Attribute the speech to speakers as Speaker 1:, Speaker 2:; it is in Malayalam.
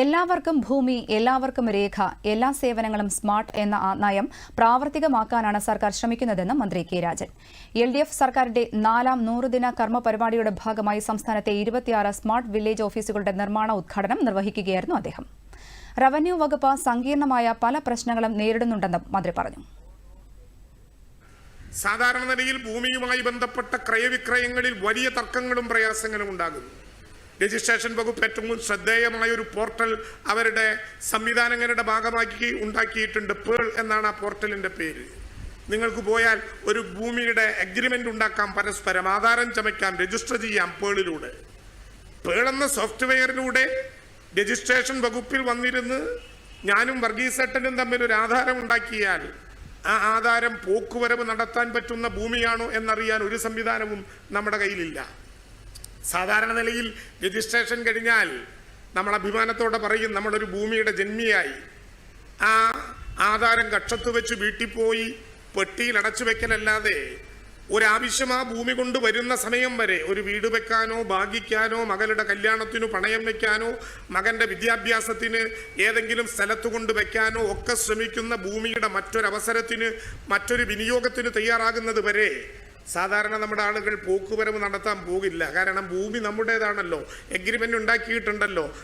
Speaker 1: എല്ലാവർക്കും ഭൂമി എല്ലാവർക്കും രേഖ എല്ലാ സേവനങ്ങളും സ്മാർട്ട് എന്ന നയം പ്രാവർത്തികമാക്കാനാണ് സർക്കാർ ശ്രമിക്കുന്നതെന്ന് മന്ത്രി K Rajan. L D F സർക്കാരിന്റെ നാലാം നൂറുദിന കർമ്മ പരിപാടിയുടെ ഭാഗമായി സംസ്ഥാനത്തെ ഇരുപത്തിയാറ് സ്മാർട്ട് വില്ലേജ് ഓഫീസുകളുടെ നിർമ്മാണ ഉദ്ഘാടനം നിർവഹിക്കുകയായിരുന്നു അദ്ദേഹം. റവന്യൂ വകുപ്പ് സങ്കീർണമായ പല പ്രശ്നങ്ങളും നേരിടുന്നുണ്ടെന്നും മന്ത്രി പറഞ്ഞു.
Speaker 2: സാധാരണ നിലയിൽ ഭൂമിയുമായി ബന്ധപ്പെട്ട ക്രയവിക്രയങ്ങളിൽ വലിയ തർക്കങ്ങളും പ്രയാസങ്ങളും ഉണ്ടാകുന്നു. രജിസ്ട്രേഷൻ വകുപ്പ് ഏറ്റവും ശ്രദ്ധേയമായ ഒരു പോർട്ടൽ അവരുടെ സംവിധാനങ്ങളുടെ ഭാഗമാക്കി ഉണ്ടാക്കിയിട്ടുണ്ട് പേൾ എന്നാണ് ആ പോർട്ടലിന്റെ പേര്. നിങ്ങൾക്ക് പോയാൽ ഒരു ഭൂമിയുടെ അഗ്രിമെന്റ് ഉണ്ടാക്കാം പരസ്പരം ആധാരം ചമയ്ക്കാം രജിസ്റ്റർ ചെയ്യാം പേളിലൂടെ. പേൾ എന്ന സോഫ്റ്റ്വെയറിലൂടെ രജിസ്ട്രേഷൻ വകുപ്പിൽ വന്നിരുന്ന് ഞാനും വർഗീസേട്ടനും തമ്മിൽ ഒരു ആധാരം ഉണ്ടാക്കിയാൽ ആ ആധാരം പോക്കുവരവ് നടത്താൻ പറ്റുന്ന ഭൂമിയാണോ എന്നറിയാൻ ഒരു സംവിധാനവും നമ്മുടെ കയ്യിലില്ല. സാധാരണ നിലയിൽ രജിസ്ട്രേഷൻ കഴിഞ്ഞാൽ നമ്മൾ അഭിമാനത്തോടെ പറയും നമ്മളൊരു ഭൂമിയുടെ ജന്മിയായി. ആ ആധാരം കക്ഷത്ത് വെച്ച് വീട്ടിൽ പോയി പെട്ടിയിൽ അടച്ചു വെക്കലല്ലാതെ ഒരാവശ്യം ആ ഭൂമി കൊണ്ട് വരുന്ന സമയം വരെ ഒരു വീട് വെക്കാനോ ഭാഗിക്കാനോ മകളുടെ കല്യാണത്തിനു പണയം വെക്കാനോ മകന്റെ വിദ്യാഭ്യാസത്തിന് ഏതെങ്കിലും സ്ഥലത്ത് കൊണ്ട് വെക്കാനോ ഒക്കെ ശ്രമിക്കുന്ന ഭൂമിയുടെ മറ്റൊരവസരത്തിന് മറ്റൊരു വിനിയോഗത്തിന് തയ്യാറാകുന്നത് വരെ സാധാരണ നമ്മുടെ ആളുകൾ പോക്കുവരവ് നടത്താൻ പോകില്ല. കാരണം ഭൂമി നമ്മുടേതാണല്ലോ. എഗ്രിമെന്റ് ഉണ്ടാക്കിയിട്ടുണ്ടല്ലോ.